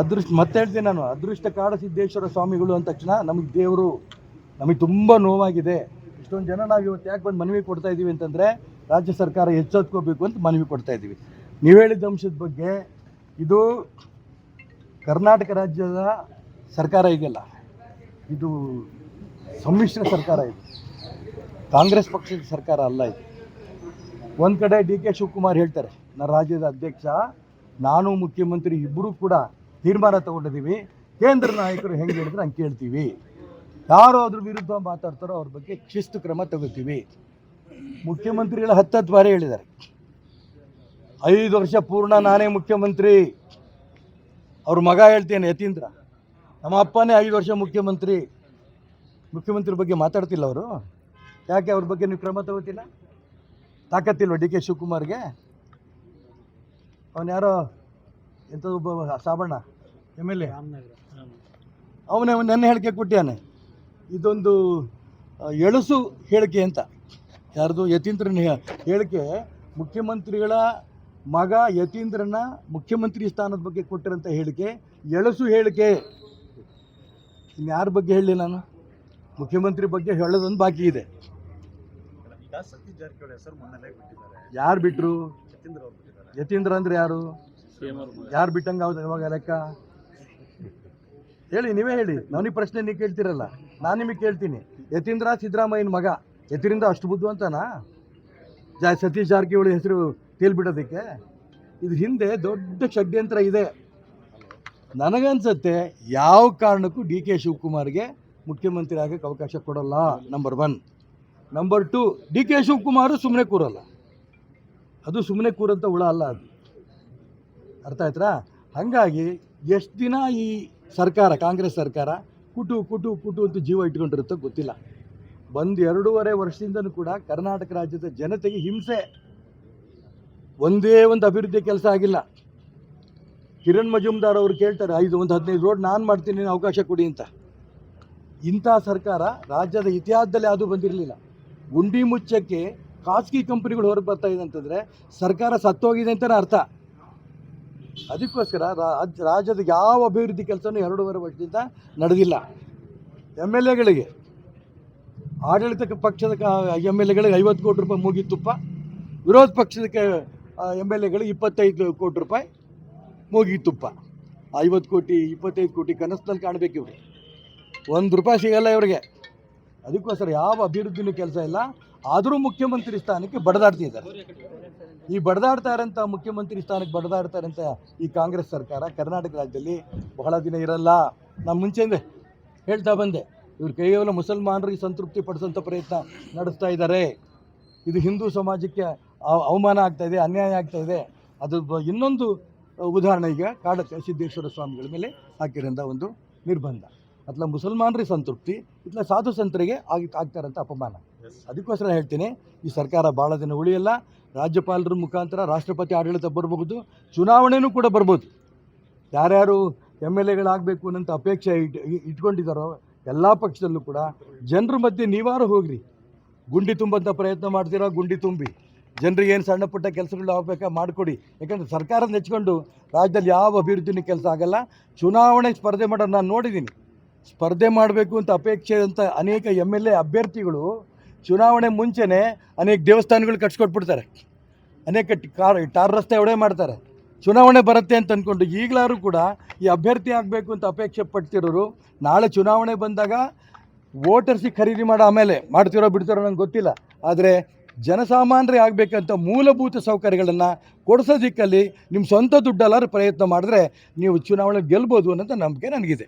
ಅದೃಷ್ಟ ಮತ್ತೆ ಹೇಳ್ತೀನಿ ನಾನು, ಅದೃಷ್ಟ ಕಾಡ ಸಿದ್ದೇಶ್ವರ ಸ್ವಾಮಿಗಳು ಅಂದ ತಕ್ಷಣ ನಮಗೆ ದೇವರು ನಮಗೆ ತುಂಬ ನೋವಾಗಿದೆ. ಇಷ್ಟೊಂದು ಜನ ನಾವು ಇವತ್ತು ಯಾಕೆ ಬಂದು ಮನವಿ ಕೊಡ್ತಾ ಇದ್ದೀವಿ ಅಂತಂದರೆ ರಾಜ್ಯ ಸರ್ಕಾರ ಎಚ್ಚೆತ್ಕೋಬೇಕು ಅಂತ ಮನವಿ ಕೊಡ್ತಾ ಇದ್ದೀವಿ ನೀವು ಹೇಳಿದ ಅಂಶದ ಬಗ್ಗೆ ಇದು ಕರ್ನಾಟಕ ರಾಜ್ಯದ ಸರ್ಕಾರ ಇದೆಯಲ್ಲ, ಇದು ಸಮ್ಮಿಶ್ರ ಸರ್ಕಾರ ಇದು. ಕಾಂಗ್ರೆಸ್ ಪಕ್ಷದ ಸರ್ಕಾರ ಅಲ್ಲ ಇದು. ಒಂದು ಕಡೆ ಡಿ ಕೆ ಶಿವಕುಮಾರ್ ಹೇಳ್ತಾರೆ ನನ್ನ ರಾಜ್ಯದ ಅಧ್ಯಕ್ಷ, ನಾನು ಮುಖ್ಯಮಂತ್ರಿ ಇಬ್ಬರೂ ಕೂಡ ತೀರ್ಮಾನ ತಗೊಂಡಿದ್ದೀವಿ. ಕೇಂದ್ರ ನಾಯಕರು ಹೆಂಗೆ ಹೇಳಿದ್ರೆ ಹಂಗೆ ಕೇಳ್ತೀವಿ. ಯಾರು ಅದ್ರ ವಿರುದ್ಧ ಮಾತಾಡ್ತಾರೋ ಅವ್ರ ಬಗ್ಗೆ ಶಿಸ್ತು ಕ್ರಮ ತಗೋತೀವಿ. ಮುಖ್ಯಮಂತ್ರಿಗಳು ಹತ್ತತ್ತು ಬಾರಿ ಹೇಳಿದ್ದಾರೆ. ಐದು ವರ್ಷ ಪೂರ್ಣ ನಾನೇ ಮುಖ್ಯಮಂತ್ರಿ. ಅವ್ರ ಮಗ ಹೇಳ್ತೇನೆ, ಯತೀಂದ್ರ. ನಮ್ಮ ಅಪ್ಪನೇ ಐದು ವರ್ಷ ಮುಖ್ಯಮಂತ್ರಿ. ಮುಖ್ಯಮಂತ್ರಿ ಬಗ್ಗೆ ಮಾತಾಡ್ತಿಲ್ಲ ಅವರು. ಯಾಕೆ ಅವ್ರ ಬಗ್ಗೆ ನೀವು ಕ್ರಮ ತಗೋತಿಲ್ಲ? ತಾಕತ್ತಿಲ್ವ ಡಿ ಕೆ ಶಿವಕುಮಾರ್ಗೆ? ಅವನು ಯಾರೋ ಎಂಥ ಒಬ್ಬ ಸಾಬಣ್ಣ ಎಂ ಎಲ್ ಎ? ಅವನೇ ನನ್ನ ಹೇಳಿಕೆ ಕೊಟ್ಟಿಯಾನೆ ಇದೊಂದು ಎಳಸು ಹೇಳಿಕೆ ಅಂತ. ಯಾರ್ದು? ಯತೀಂದ್ರನ ಹೇಳಿಕೆ ಮುಖ್ಯಮಂತ್ರಿಗಳ ಮಗ ಯತೀಂದ್ರನ ಮುಖ್ಯಮಂತ್ರಿ ಸ್ಥಾನದ ಬಗ್ಗೆ ಕೊಟ್ಟಿರೋಂಥ ಹೇಳಿಕೆ ಎಳಸು ಹೇಳಿಕೆ. ಇನ್ಯಾರ ಬಗ್ಗೆ ಹೇಳಲಿ ನಾನು? ಮುಖ್ಯಮಂತ್ರಿ ಬಗ್ಗೆ ಹೇಳೋದೊಂದು ಬಾಕಿ ಇದೆ. ಯಾರು ಬಿಟ್ಟರು ಯತೀಂದ್ರ ಅವ್ರು ಬಿಟ್ಟಿದ್ದಾರೆ. ಯತೀಂದ್ರ ಅಂದ್ರೆ ಯಾರು? ಯಾರು ಬಿಟ್ಟಂಗೆ ಯಾವ್ದು ಯಾವಾಗ ಲೆಕ್ಕ? ಹೇಳಿ, ನೀವೇ ಹೇಳಿ. ನನಗೆ ಪ್ರಶ್ನೆ ನೀವು ಕೇಳ್ತಿರಲ್ಲ. ನಾನು ನಿಮಗೆ ಕೇಳ್ತೀನಿ. ಯತೀಂದ್ರ ಸಿದ್ದರಾಮಯ್ಯನ ಮಗ. ಯತಿರಿಂದ ಅಷ್ಟು ಬುದ್ಧಿವಂತನಾ? ಜಾ, ಸತೀಶ್ ಜಾರಕಿಹೊಳಿ ಹೆಸರು ತೇಲ್ಬಿಡೋದಕ್ಕೆ. ಇದು ಹಿಂದೆ ದೊಡ್ಡ ಷಡ್ಯಂತ್ರ ಇದೆ. ನನಗನ್ಸತ್ತೆ ಯಾವ ಕಾರಣಕ್ಕೂ ಡಿ ಕೆ ಶಿವಕುಮಾರ್ಗೆ ಮುಖ್ಯಮಂತ್ರಿ ಆಗಕ್ಕೆ ಅವಕಾಶ ಕೊಡಲ್ಲ number one number two D K Shivakumar ಸುಮ್ಮನೆ ಕೂರಲ್ಲ. ಅದು ಸುಮ್ಮನೆ ಕೂರಂತ ಹುಳ ಅಲ್ಲ ಅದು. ಅರ್ಥ ಆಯ್ತಾ ಹಾಗಾಗಿ ಎಷ್ಟು ದಿನ ಈ ಸರ್ಕಾರ, ಕಾಂಗ್ರೆಸ್ ಸರ್ಕಾರ ಕುಟು ಕುಟು ಕುಟು ಅಂತ ಜೀವ ಇಟ್ಕೊಂಡಿರುತ್ತೋ ಗೊತ್ತಿಲ್ಲ. ಬಂದು ಎರಡೂವರೆ ವರ್ಷದಿಂದನೂ ಕೂಡ ಕರ್ನಾಟಕ ರಾಜ್ಯದ ಜನತೆಗೆ ಹಿಂಸೆ. ಒಂದೇ ಒಂದು ಅಭಿವೃದ್ಧಿ ಕೆಲಸ ಆಗಿಲ್ಲ. ಕಿರಣ್ ಮಜುಮ್ದಾರ್ ಅವರು ಕೇಳ್ತಾರೆ, ಐದು, ಒಂದು ಹದಿನೈದು ರೋಡ್ ನಾನು ಮಾಡ್ತೀನಿ ಅವಕಾಶ ಕೊಡಿ ಅಂತ. ಇಂಥ ಸರ್ಕಾರ ರಾಜ್ಯದ ಇತಿಹಾಸದಲ್ಲಿ ಯಾವುದೂ ಬಂದಿರಲಿಲ್ಲ. ಗುಂಡಿ ಮುಚ್ಚಕ್ಕೆ ಖಾಸಗಿ ಕಂಪನಿಗಳು ಹೊರಗೆ ಬರ್ತಾ ಇದೆ ಅಂತಂದರೆ ಸರ್ಕಾರ ಸತ್ತೋಗಿದೆ ಅಂತಲೇ ಅರ್ಥ. ಅದಕ್ಕೋಸ್ಕರ ರಾಜ್ ರಾಜ್ಯದ ಯಾವ ಅಭಿವೃದ್ಧಿ ಕೆಲಸನೂ ಎರಡೂವರೆ ವರ್ಷದಿಂದ ನಡೆದಿಲ್ಲ. ಎಂ ಎಲ್ ಎಗಳಿಗೆ ಆಡಳಿತ ಪಕ್ಷದ ಎಂ ಎಲ್ ಎಗಳಿಗೆ ಐವತ್ತು ಕೋಟಿ ರೂಪಾಯಿ ಮೂಗಿತ್ತುಪ್ಪ ವಿರೋಧ ಪಕ್ಷದ ಎಂ ಎಲ್ ಎಗಳಿಗೆ ಇಪ್ಪತ್ತೈದು ಕೋಟಿ ರೂಪಾಯಿ ಮೂಗಿತ್ತುಪ್ಪ ಐವತ್ತು ಕೋಟಿ, ಇಪ್ಪತ್ತೈದು ಕೋಟಿ ಕನಸಿನಲ್ಲಿ ಕಾಣಬೇಕು ಇವರಿಗೆ ಒಂದು ರೂಪಾಯಿ ಸಿಗಲ್ಲ ಇವರಿಗೆ. ಅದಕ್ಕೋಸ್ಕರ ಯಾವ ಅಭಿವೃದ್ಧಿನೂ ಕೆಲಸ ಇಲ್ಲ. ಆದರೂ ಮುಖ್ಯಮಂತ್ರಿ ಸ್ಥಾನಕ್ಕೆ ಬಡದಾಡ್ತಿದ್ದಾರೆ. ಈ ಬಡದಾಡ್ತಾ ಇರೋಂಥ ಮುಖ್ಯಮಂತ್ರಿ ಸ್ಥಾನಕ್ಕೆ ಬಡದಾಡ್ತಾ ಇರೋಂಥ ಈ ಕಾಂಗ್ರೆಸ್ ಸರ್ಕಾರ ಕರ್ನಾಟಕ ರಾಜ್ಯದಲ್ಲಿ ಬಹಳ ದಿನ ಇರಲ್ಲ. ನಾನು ಮುಂಚೆಂದೆ ಹೇಳ್ತಾ ಬಂದೆ, ಇವರು ಕೇವಲ ಮುಸಲ್ಮಾನರಿಗೆ ಸಂತೃಪ್ತಿ ಪಡಿಸೋಂಥ ಪ್ರಯತ್ನ ನಡೆಸ್ತಾ ಇದ್ದಾರೆ. ಇದು ಹಿಂದೂ ಸಮಾಜಕ್ಕೆ ಅವ- ಅವಮಾನ ಆಗ್ತಾ ಇದೆ, ಅನ್ಯಾಯ ಆಗ್ತಾ ಇದೆ. ಅದು ಇನ್ನೊಂದು ಉದಾಹರಣೆ ಈಗ ಕಾಡತ್ತೆ ಸಿದ್ದೇಶ್ವರ ಸ್ವಾಮಿಗಳ ಮೇಲೆ ಹಾಕಿರೋಂಥ ಒಂದು ನಿರ್ಬಂಧ. ಅಥವಾ ಮುಸಲ್ಮಾನರಿಗೆ ಸಂತೃಪ್ತಿ ಇಲ್ಲ ಸಾಧು ಸಂತರಿಗೆ ಆಗಿ ಆಗ್ತಾ ಅಪಮಾನ. ಅದಕ್ಕೋಸ್ಕರ ಹೇಳ್ತೀನಿ, ಈ ಸರ್ಕಾರ ಭಾಳ ದಿನ ಉಳಿಯಲ್ಲ, ರಾಜ್ಯಪಾಲರ ಮುಖಾಂತರ ರಾಷ್ಟ್ರಪತಿ ಆಡಳಿತ ಬರಬಹುದು ಚುನಾವಣೆಯೂ ಕೂಡ ಬರ್ಬೋದು. ಯಾರ್ಯಾರು ಎಂ ಎಲ್ ಎಗಳಾಗಬೇಕು ಅನ್ನೋಂಥ ಅಪೇಕ್ಷೆ ಇಟ್ ಇಟ್ಕೊಂಡಿದ್ದಾರೋ ಎಲ್ಲ ಪಕ್ಷದಲ್ಲೂ ಕೂಡ ಜನರ ಮಧ್ಯೆ ನೀವಾರು ಹೋಗ್ರಿ. ಗುಂಡಿ ತುಂಬಂಥ ಪ್ರಯತ್ನ ಮಾಡ್ತೀರಾ, ಗುಂಡಿ ತುಂಬಿ. ಜನರಿಗೆ ಏನು ಸಣ್ಣ ಪುಟ್ಟ ಕೆಲಸಗಳು ಆಗಬೇಕಾ ಮಾಡಿಕೊಡಿ. ಯಾಕಂದರೆ ಸರ್ಕಾರ ನೆಚ್ಕೊಂಡು ರಾಜ್ಯದಲ್ಲಿ ಯಾವ ಅಭಿವೃದ್ಧಿನೂ ಕೆಲಸ ಆಗಲ್ಲ. ಚುನಾವಣೆ ಸ್ಪರ್ಧೆ ಮಾಡೋದು ನಾನು ನೋಡಿದ್ದೀನಿ ಸ್ಪರ್ಧೆ ಮಾಡಬೇಕು ಅಂತ ಅಪೇಕ್ಷೆ ಅಂತ ಅನೇಕ ಎಂ ಎಲ್ ಎ ಅಭ್ಯರ್ಥಿಗಳು ಚುನಾವಣೆ ಮುಂಚೆನೇ ಅನೇಕ ದೇವಸ್ಥಾನಗಳು ಕಟ್ಸ್ಕೊಟ್ಬಿಡ್ತಾರೆ. ಅನೇಕ ಕಾರ್, ಟಾರ್ ರಸ್ತೆ ಒಡೆ ಮಾಡ್ತಾರೆ. ಚುನಾವಣೆ ಬರುತ್ತೆ ಅಂತ ಅಂದ್ಕೊಂಡು ಈಗಲಾರು ಕೂಡ ಈ ಅಭ್ಯರ್ಥಿ ಆಗಬೇಕು ಅಂತ ಅಪೇಕ್ಷೆ ಪಡ್ತಿರೋರು ನಾಳೆ ಚುನಾವಣೆ ಬಂದಾಗ ವೋಟರ್ಸಿಗೆ ಖರೀದಿ ಮಾಡೋ ಆಮೇಲೆ ಮಾಡ್ತಿರೋ ಬಿಡ್ತಿರೋ ನಂಗೆ ಗೊತ್ತಿಲ್ಲ. ಆದರೆ ಜನಸಾಮಾನ್ಯರೇ ಆಗಬೇಕಂತ ಮೂಲಭೂತ ಸೌಕರ್ಯಗಳನ್ನು ಕೊಡಿಸೋ ದಿಕ್ಕಲ್ಲಿ ನಿಮ್ಮ ಸ್ವಂತ ದುಡ್ಡಲ್ಲಾರು ಪ್ರಯತ್ನ ಮಾಡಿದ್ರೆ ನೀವು ಚುನಾವಣೆ ಗೆಲ್ಬೋದು ಅನ್ನೋಂಥ ನಂಬಿಕೆ ನನಗಿದೆ.